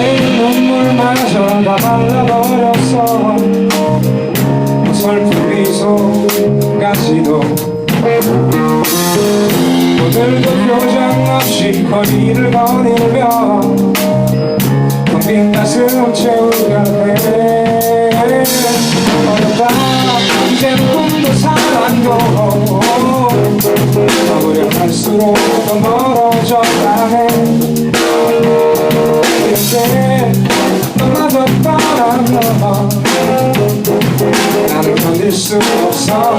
내 눈물마저 다 말라버렸어. 어설픈 미소까지도. 오늘도 표정 없이 거리를 거닐며 텅빈 가슴 채우려 해. 어렵다. 이제 꿈도 사랑도 가버려 갈수록 So sorry.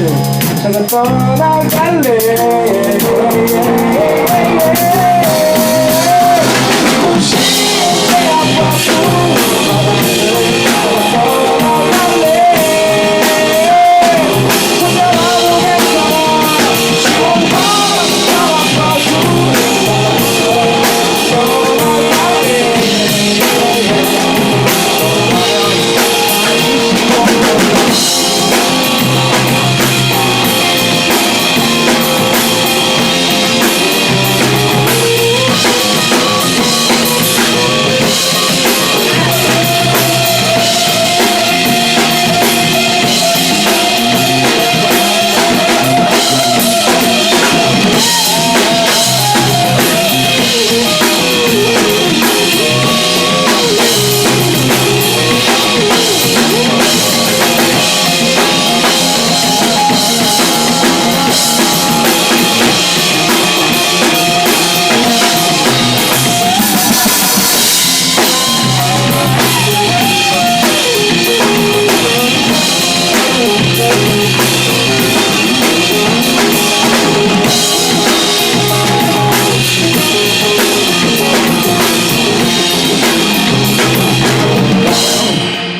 galing Sagot ng galing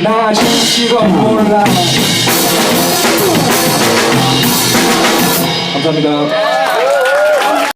나 아직 시간 몰라. 감사합니다.